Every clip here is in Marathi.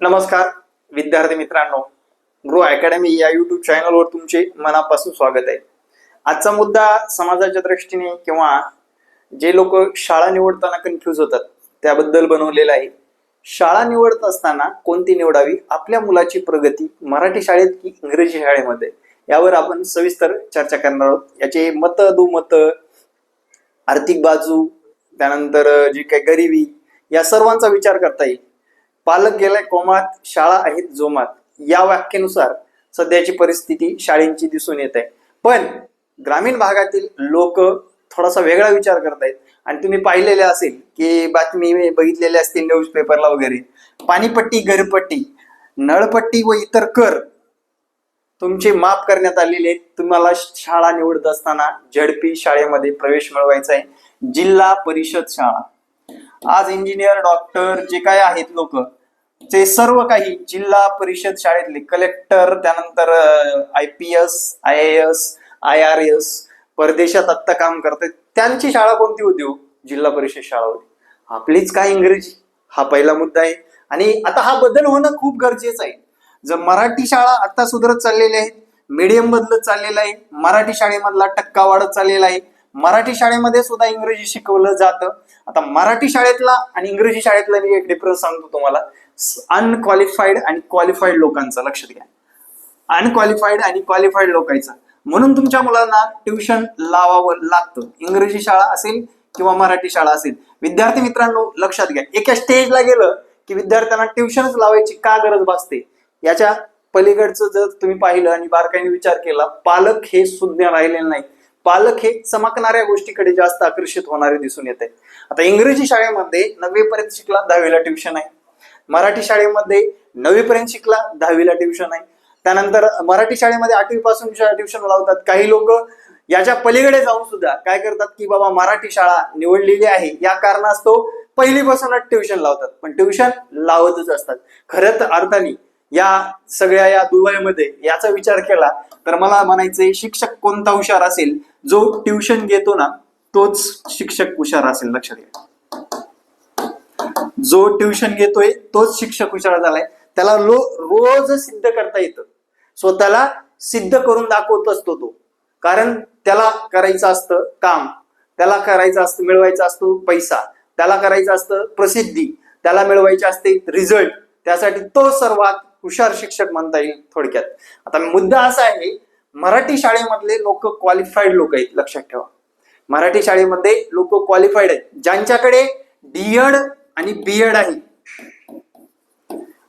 नमस्कार विद्यार्थी मित्रांनो. ग्रो अकॅडमी या युट्यूब चॅनलवर तुमचे मनापासून स्वागत आहे. आजचा मुद्दा समाजाच्या दृष्टीने किंवा जे लोक शाळा निवडताना कन्फ्यूज होतात त्याबद्दल बनवलेला आहे. शाळा निवडत असताना कोणती निवडावी? आपल्या मुलाची प्रगती मराठी शाळेत की इंग्रजी शाळेमध्ये? यावर आपण सविस्तर चर्चा करणार आहोत. याचे मत दुमत आर्थिक बाजू त्यानंतर जी काही गरिबी या सर्वांचा विचार करता येईल. पालक गेलाय कोमात शाळा आहेत जोमात. या व्याख्येनुसार सध्याची परिस्थिती शाळेंची दिसून येत. आहे पण ग्रामीण भागातील लोक थोडासा वेगळा विचार करतायत. आणि तुम्ही पाहिलेले असेल की बातमी बघितलेले असतील न्यूज पेपरला वगैरे. पाणीपट्टी घरपट्टी नळपट्टी व इतर कर तुमचे माफ करण्यात आलेले आहेत. तुम्हाला शाळा निवडत असताना झडपी शाळेमध्ये प्रवेश मिळवायचा आहे. जिल्हा परिषद शाळा. आज इंजिनियर डॉक्टर जे काय आहेत लोक ते सर्व काही जिल्हा परिषद शाळेतले कलेक्टर त्यानंतर I P S I S I R S परदेशात आत्ता काम करतात त्यांची शाळा कोणती होती हो? जिल्हा परिषद शाळा होती. आपलीच काय इंग्रजी? हा पहिला मुद्दा आहे. आणि आता हा बदल होणं खूप गरजेचं आहे. जर मराठी शाळा आता सुधारत चाललेल्या आहेत मीडियम बदलत चाललेला आहे मराठी शाळेमधला टक्का वाढत चाललेला आहे मराठी शाळेमध्ये सुद्धा इंग्रजी शिकवलं जातं. आता मराठी शाळेतला आणि इंग्रजी शाळेतला मी एक डिफरन्स सांगतो तुम्हाला. अनक्वालिफाईड आणि क्वालिफाईड लोकांचा लक्षात घ्या. अनक्वालिफाईड आणि क्वालिफाईड लोकांचा. म्हणून तुमच्या मुलांना ट्युशन लावावं लागतं. इंग्रजी शाळा असेल किंवा मराठी शाळा असेल. विद्यार्थी मित्रांनो लक्षात घ्या. एका स्टेजला गेलं की विद्यार्थ्यांना ट्युशनच लावायची का गरज भासते? याच्या पलीकडचं जर तुम्ही पाहिलं आणि बारकाईने विचार केला पालक हे सुज्ञ राहिलेले नाही पालक हे चमकणाऱ्या गोष्टीकडे जास्त आकर्षित होणारे दिसून येते आता इंग्रजी शाळेमध्ये नववी पर्यंत शिकला दहावीला ट्युशन आहे. मराठी शाळेमध्ये नवीपर्यंत शिकला दहावीला ट्युशन आहे. त्यानंतर मराठी शाळेमध्ये आठवी पासून ट्युशन लावतात. काही लोक याच्या पलीकडे जाऊन सुद्धा काय करतात की बाबा मराठी शाळा निवडलेली आहे. या कारणास्तव पहिलीपासूनच ट्युशन लावतात. पण ट्युशन लावतच असतात. खरं तर अर्थाने या सगळ्या या दुबईमध्ये याचा विचार केला तर मला म्हणायचंय शिक्षक कोणता हुशार असेल? जो ट्युशन घेतो ना तोच शिक्षक हुशार असेल. लक्षात घ्या. जो ट्युशन घेतोय तोच शिक्षक हुशार झालाय. त्याला लो रोज सिद्ध करता येतं. स्वतःला सिद्ध करून दाखवत असतो तो. कारण त्याला करायचं असतं काम. त्याला करायचं असतं मिळवायचं असतो पैसा. त्याला करायचं असतं प्रसिद्धी. त्याला मिळवायचे असते रिझल्ट त्यासाठी तो सर्वात हुशार शिक्षक म्हणता येईल थोडक्यात. आता मुद्दा असा आहे मराठी शाळेमधले लोक क्वालिफाईड लोक आहेत लक्षात ठेवा. मराठी शाळेमध्ये लोक क्वालिफाईड आहेत. ज्यांच्याकडे डीएड आणि बीएड आहे.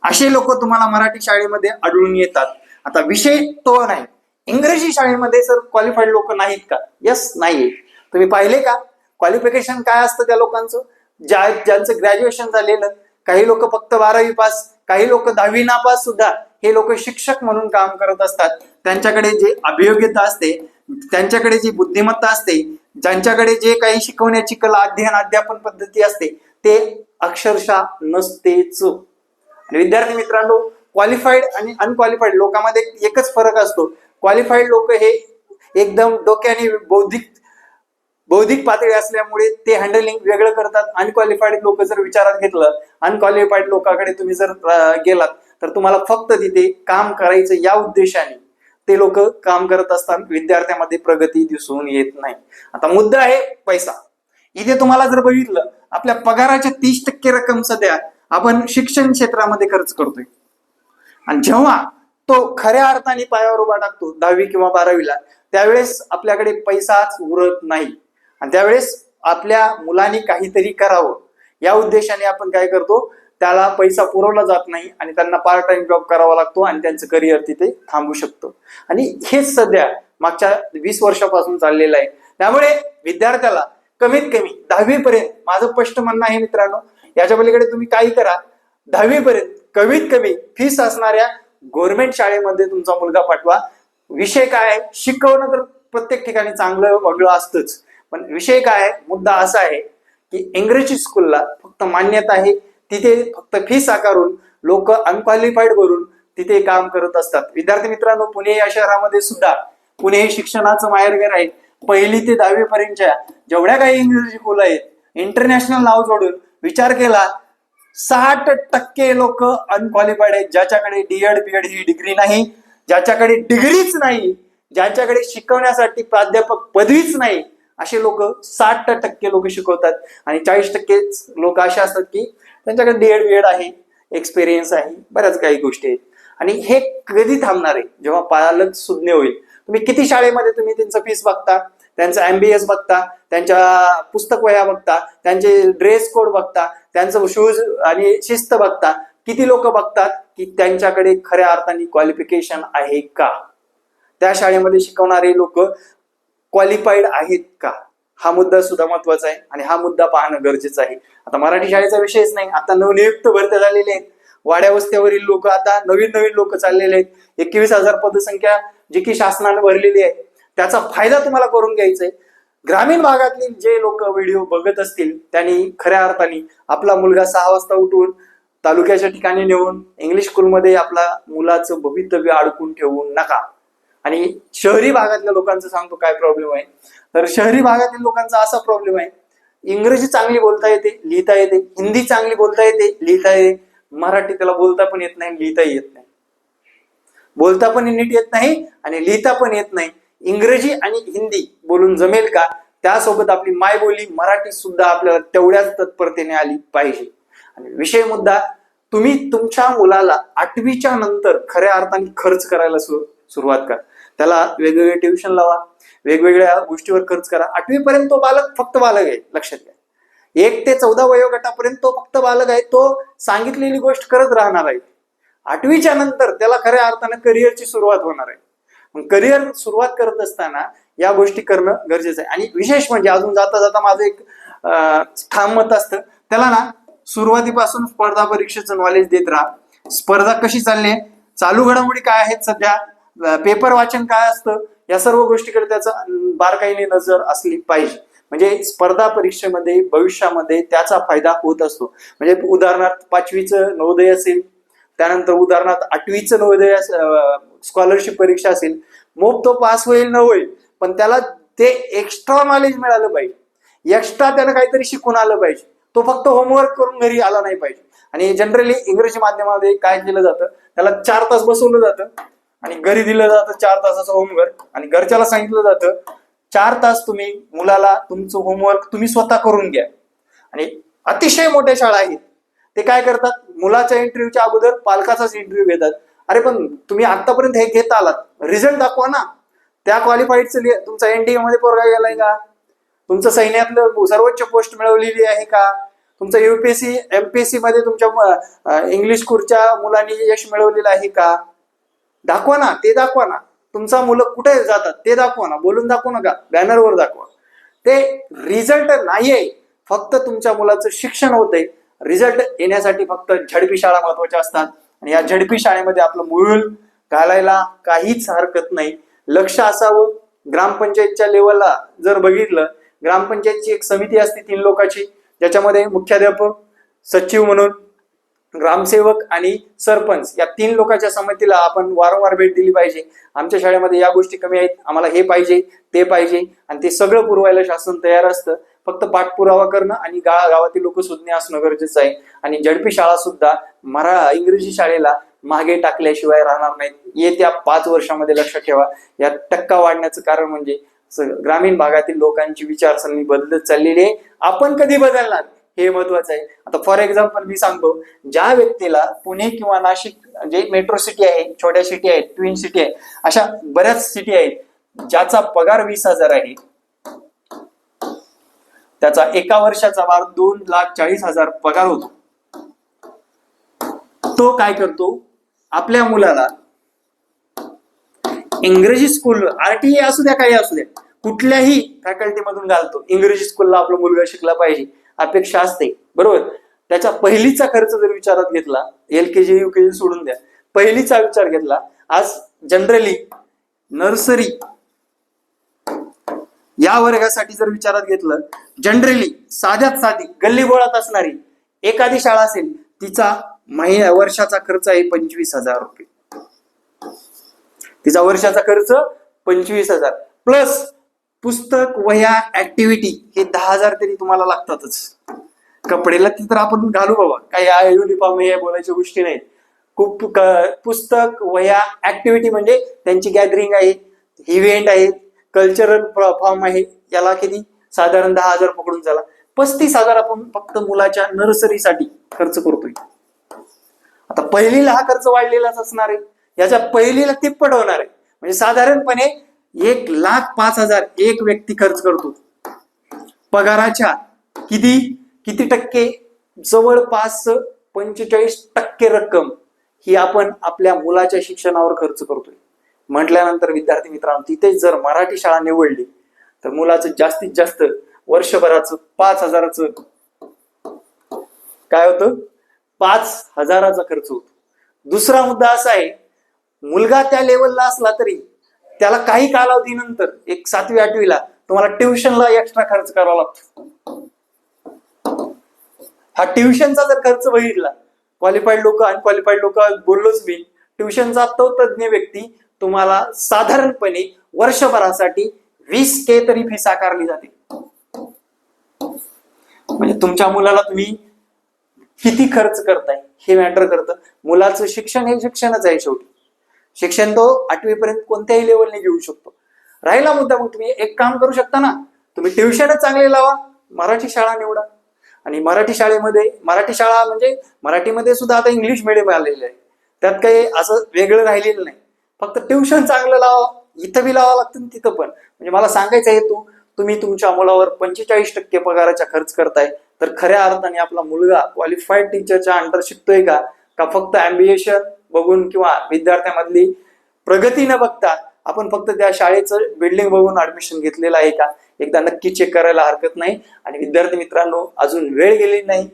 असे लोक तुम्हाला मराठी शाळेमध्ये आढळून येतात. आता विषय तो नाही. इंग्रजी शाळेमध्ये सर क्वालिफाईड लोक नाहीत का? यस नाही तुम्ही पाहिले का? क्वालिफिकेशन काय असतं त्या लोकांचं? ज्या ज्यांचं ग्रॅज्युएशन झालेलं काही लोक फक्त बारावी पास काही लोक दहावी नापास सुद्धा हे लोक शिक्षक म्हणून काम करत असतात. त्यांच्याकडे जे अभियोग्यता असते त्यांच्याकडे जी बुद्धिमत्ता असते ज्यांच्याकडे जे काही शिकवण्याची कला अध्ययन अध्यापन पद्धती असते ते अक्षरशः नसतेच. आणि विद्यार्थी मित्रांनो क्वालिफाईड आणि अनक्वालिफाईड लोकांमध्ये एकच फरक असतो. क्वालिफाईड लोक हे एकदम डोक्याने बौद्धिक बौद्धिक पातळी असल्यामुळे ते हँडलिंग वेगळं करतात. अनक्वालिफाईड लोक जर विचारात घेतलं अनक्वालिफाईड लोकांकडे तुम्ही जर गेलात तर तुम्हाला फक्त तिथे काम करायचं या उद्देशाने ते लोक काम करत असतात विद्यार्थ्यामध्ये प्रगती दिसून येत नाही. आता मुद्दा आहे पैसा. इथे तुम्हाला जर बघितलं आपल्या पगाराच्या तीस टक्के रक्कम सध्या आपण शिक्षण क्षेत्रामध्ये खर्च करतोय. आणि जेव्हा तो खऱ्या अर्थाने पायावर उभा टाकतो दहावी किंवा बारावीला त्यावेळेस आपल्याकडे पैसाच उरत नाही. आणि त्यावेळेस आपल्या मुलांनी काहीतरी करावं. या उद्देशाने आपण काय करतो त्याला पैसा पुरवला जात नाही आणि त्यांना पार्ट टाइम जॉब करावा लागतो आणि त्यांचं करिअर तिथे थांबू शकतो. आणि हेच सध्या मागच्या वीस वर्षापासून चाललेलं आहे. त्यामुळे विद्यार्थ्याला कमीत कमी दहावीपर्यंत. माझं स्पष्ट म्हणणं आहे मित्रांनो याच्या पलीकडे तुम्ही काही करा. दहावीपर्यंत कमीत कमी फीस असणाऱ्या गव्हर्नमेंट शाळेमध्ये तुमचा मुलगा पाठवा. विषय काय आहे? शिकवणं तर प्रत्येक ठिकाणी चांगलं वेगळं असतंच. पण विषय काय आहे? मुद्दा असा आहे की इंग्रजी स्कूलला फक्त मान्यता आहे. तिथे फक्त फीस आकारून लोक अनक्वालिफाईड करून तिथे काम करत असतात. विद्यार्थी मित्रांनो पुणे या शहरामध्ये सुद्धा पुणे हे शिक्षणाचं माहेरघर आहे. पहिली ते दहावी पर्यंतच्या जेवढ्या काही इंग्रजी स्कूल आहेत इंटरनॅशनल नाव जोडून विचार केला साठ टक्के लोक अनक्वालिफाईड आहेत ज्याच्याकडे डीएड बीएड ही डिग्री नाही ज्याच्याकडे डिग्रीच नाही ज्यांच्याकडे शिकवण्यासाठी प्राध्यापक पदवीच नाही असे लोक साठ टक्के लोक शिकवतात. आणि चाळीस टक्के लोक असे असतात की त्यांच्याकडे डीएड बीएड आहे एक्सपिरियन्स आहे बऱ्याच काही गोष्टी आहेत. आणि हे कधी थांबणार आहे? जेव्हा पालक सुज्ञ होईल तुम्ही किती शाळेमध्ये तुम्ही त्यांचं फीस बघता? त्यांचं एमबीएस बघता त्यांच्या पुस्तक वह्या बघता त्यांचे ड्रेस कोड बघता त्यांचं शूज आणि शिस्त बघता. किती लोक बघतात की त्यांच्याकडे खऱ्या अर्थाने क्वालिफिकेशन आहे का? त्या शाळेमध्ये शिकवणारे लोक क्वालिफाईड आहेत का? हा मुद्दा सुद्धा महत्त्वाचा आहे आणि हा मुद्दा पाहणं गरजेचं आहे. आता मराठी शाळेचा विषयच नाही. आता नवनियुक्त भरत्या झालेले आहेत. वाड्यावस्त्यावरील लोक आता नवीन नवीन लोक चाललेले आहेत. एकवीस हजार पदसंख्या जी की शासनाने भरलेली आहे त्याचा फायदा तुम्हाला करून घ्यायचा आहे ग्रामीण भागातील जे लोक व्हिडिओ बघत असतील त्यांनी खऱ्या अर्थाने आपला मुलगा सहा वाजता उठून तालुक्याच्या ठिकाणी नेऊन इंग्लिश स्कूलमध्ये आपला मुलाचं भवितव्य अडकून ठेवू नका. आणि शहरी भागातल्या लोकांचं सांगतो काय प्रॉब्लेम आहे. तर शहरी भागातील लोकांचा असा प्रॉब्लेम आहे. इंग्रजी चांगली बोलता येते लिहिता येते. हिंदी चांगली बोलता येते लिहिता येते. मराठी त्याला बोलता पण येत नाही लिहिताही येत नाही. बोलता पण नीट येत नाही आणि लिहिता पण येत नाही. इंग्रजी आणि हिंदी बोलून जमेल का? त्यासोबत आपली मायबोली मराठी सुद्धा आपल्याला तेवढ्याच तत्परतेने आली पाहिजे. आणि विषय मुद्दा तुम्ही तुमच्या मुलाला आठवीच्या नंतर खऱ्या अर्थाने खर्च करायला सु- सुरुवात करा. त्याला वेगवेगळे ट्युशन लावा वेगवेगळ्या गोष्टीवर खर्च करा. आठवी पर्यंत तो बालक फक्त बालक आहे लक्षात घ्या. एक ते चौदा वयोगटापर्यंत तो फक्त बालक आहे तो सांगितलेली गोष्ट करत राहणार आहे. आठवीच्या नंतर त्याला खऱ्या अर्थानं करिअरची सुरुवात होणार आहे. मग करिअर सुरुवात करत असताना या गोष्टी करणं गरजेचं आहे. आणि विशेष म्हणजे अजून जाता जाता माझं एक ठाम मत असतं. त्याला ना सुरुवातीपासून स्पर्धा परीक्षेचं नॉलेज देत राहा. स्पर्धा कशी चालली आहे? चालू घडामोडी काय आहेत सध्या? पेपर वाचन काय असतं? या सर्व गोष्टीकडे त्याचं बारकाईने नजर असली पाहिजे. म्हणजे स्पर्धा परीक्षेमध्ये भविष्यामध्ये त्याचा फायदा होत असतो. म्हणजे उदाहरणार्थ पाचवीचं नवोदय असेल त्यानंतर उदाहरणार्थ आठवीचं नवोदय स्कॉलरशिप परीक्षा असेल मोप तो पास होईल न होईल पण त्याला ते एक्स्ट्रा नॉलेज मिळालं पाहिजे. एक्स्ट्रा त्यानं काहीतरी शिकून आलं पाहिजे. तो फक्त होमवर्क करून घरी आला नाही पाहिजे. आणि जनरली इंग्रजी माध्यमामध्ये काय केलं जातं त्याला चार तास बसवलं जातं आणि घरी दिलं जातं चार तासाचं होमवर्क आणि घरच्याला सांगितलं जातं चार तास तुम्ही मुलाला तुमचं होमवर्क तुम्ही स्वतः करून घ्या. आणि अतिशय मोठ्या शाळा आहेत. ते काय करतात? मुलाच्या इंटरव्ह्यूच्या अगोदर पालकाचाच इंटरव्ह्यू घेतात. अरे पण तुम्ही आतापर्यंत हे घेत आलात. रिझल्ट दाखवा ना. त्या क्वालिफाईडचं तुमचा एनडीए मध्ये पोरगा गेलाय का? तुमचं सैन्यातलं सर्वोच्च पोस्ट मिळवलेली आहे का? तुमचं युपीएससी एमपीएससी मध्ये तुमच्या इंग्लिश खुर्च्या मुलांनी यश मिळवलेलं आहे का? दाखवा ना. ते दाखवा ना. तुमचा मुलं कुठे जातात ते दाखवा ना बोलून दाखवू नका बॅनरवर दाखवा. ते रिझल्ट नाहीये फक्त तुमच्या मुलाचं शिक्षण होतंय. रिझल्ट येण्यासाठी फक्त झडपी शाळा महत्त्वाच्या असतात. आणि या झडपी शाळेमध्ये आपलं मूळ घालायला काहीच हरकत नाही. लक्ष असावं. ग्रामपंचायतच्या लेवलला जर बघितलं ग्रामपंचायतची एक समिती असते तीन लोकांची ज्याच्यामध्ये मुख्याध्यापक सचिव म्हणून ग्रामसेवक आणि सरपंच या तीन लोकांच्या समितीला आपण वारंवार भेट दिली पाहिजे. आमच्या शाळेमध्ये या गोष्टी कमी आहेत. आम्हाला हे पाहिजे ते पाहिजे आणि ते सगळं पुरवायला शासन तयार असतं. फक्त पाठपुरावा करणं आणि गावा गावातील लोक सुज्ञ असणं गरजेचं आहे. आणि झडपी शाळा सुद्धा मरा इंग्रजी शाळेला मागे टाकल्याशिवाय राहणार नाहीत. येत्या पाच वर्षामध्ये लक्षात ठेवा. या टक्का वाढण्याचं कारण म्हणजे ग्रामीण भागातील लोकांची विचारसरणी बदलत चाललेली आहे. आपण कधी बदलणार? हे महत्वाचं आहे. आता फॉर एक्झाम्पल मी सांगतो ज्या व्यक्तीला पुणे किंवा नाशिक जे मेट्रो सिटी आहे छोट्या सिटी आहेत ट्विन सिटी आहे अशा बऱ्याच सिटी आहेत ज्याचा पगार वीस हजार आहे. त्याचा एका वर्षाचा वार दोन लाख चाळीस हजार पगार होतो. तो काय करतो? आपल्या मुलाला इंग्रजी स्कूल आरटीए असू द्या काही असू द्या कुठल्याही फॅकल्टी मधून घालतो. इंग्रजी स्कूलला आपला मुलगा शिकला पाहिजे. अपेक्षा असते. बरोबर? त्याच्या पहिलीचा खर्च जर विचारात घेतला एल के जी यू के जी सोडून द्या. पहिलीचा विचार घेतला आज जनरली नर्सरी या वर्गासाठी जर विचारात घेतलं जनरली साध्यात साधी गल्लीबोळात असणारी एखादी शाळा असेल तिचा महिन्या वर्षाचा खर्च आहे पंचवीस हजार रुपये. तिचा वर्षाचा खर्च पंचवीस हजार. प्लस पुस्तक वह्या ऍक्टिव्हिटी हे दहा हजार तरी तुम्हाला लागतातच. कपडेला ती तर आपण घालू बाबा. काही युनिफॉर्म हे बोलायच्या गोष्टी नाहीत. खूप पुस्तक वह्या ऍक्टिव्हिटी म्हणजे त्यांची गॅदरिंग आहे इव्हेंट आहेत कल्चरल फॉर्म आहे. याला किती? साधारण दहा हजार पकडून झाला. पस्तीस हजार आपण फक्त मुलाच्या नर्सरीसाठी खर्च करतोय. आता पहिलीला हा खर्च वाढलेलाच असणार आहे. याच्या पहिलीला तिप्पट होणार आहे. म्हणजे साधारणपणे एक लाख पाच हजार एक व्यक्ती खर्च करतो. पगाराच्या किती? किती टक्के? जवळपास पंचेचाळीस टक्के रक्कम ही आपण आपल्या मुलाच्या शिक्षणावर खर्च करतोय. म्हटल्यानंतर विद्यार्थी मित्रांनो तिथे जर मराठी शाळा निवडली तर मुलाचं जास्तीत जास्त वर्षभराचं पाच हजाराचं काय होतं? पाच हजाराचा खर्च होतो. दुसरा मुद्दा असा आहे मुलगा त्या लेवलला असला तरी त्याला काही कालावधीनंतर एक सातवी आठवीला तुम्हाला ट्युशनला एक्स्ट्रा खर्च करावा लागतो. हा ट्युशनचा जर खर्च बघितला क्वालिफाईड लोक अनक्वालिफाईड लोक बोललोच मी ट्युशनचा तो तज्ज्ञ व्यक्ती तुम्हाला साधारणपणे वर्षभरासाठी वीस के तरी फीस आकारली जाते. म्हणजे तुमच्या मुलाला तुम्ही किती खर्च करताय हे मॅटर करतं. मुलाचं शिक्षण हे शिक्षणच आहे शेवटी. शिक्षण तो आठवीपर्यंत कोणत्याही लेवलने घेऊ शकतो. राहिला मुद्दा मग तुम्ही एक काम करू शकता ना? तुम्ही ट्युशनच चांगले लावा मराठी शाळा निवडा. आणि मराठी शाळेमध्ये मराठी शाळा म्हणजे मराठीमध्ये सुद्धा आता इंग्लिश मिडियम आलेले आहे. त्यात काही असं वेगळं राहिलेलं नाही. फक्त ट्युशन चांगलं लावा इथं बी लावा लागतं तिथं पण. म्हणजे मला सांगायचा हेतू तुम्ही तुमच्या मुलावर पंचेचाळीस टक्के पगाराचा खर्च करताय तर खऱ्या अर्थाने आपला मुलगा क्वालिफाईड टीचरच्या अंडर शिकतोय का? का फक्त अँबिएशन बघून किंवा विद्यार्थ्यांमधली प्रगती न बघता आपण फक्त त्या शाळेचं बिल्डिंग बघून ऍडमिशन घेतलेलं आहे का? एकदा नक्की चेक करायला हरकत नाही. आणि विद्यार्थी मित्रांनो अजून वेळ गेलेली नाही.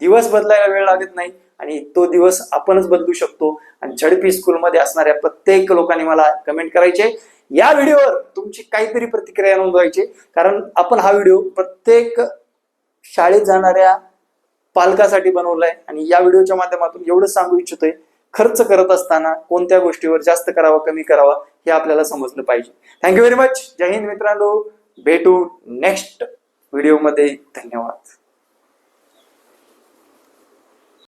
दिवस बदलायला वेळ लागत नाही. आणि तो दिवस आपणच बदलू शकतो. आणि झडपी स्कूलमध्ये असणाऱ्या प्रत्येक लोकांनी मला कमेंट करायचे. या व्हिडिओवर तुमची काहीतरी प्रतिक्रिया नोंदवायची. कारण आपण हा व्हिडिओ प्रत्येक शाळेत जाणाऱ्या पालकासाठी बनवलाय. आणि या व्हिडिओच्या माध्यमातून एवढं सांगू इच्छितोय खर्च करत असताना कोणत्या गोष्टीवर जास्त करावा कमी करावा हे आपल्याला समजलं पाहिजे. थँक्यू व्हेरी मच जय हिंद मित्रांनो. भेटू नेक्स्ट व्हिडिओमध्ये धन्यवाद.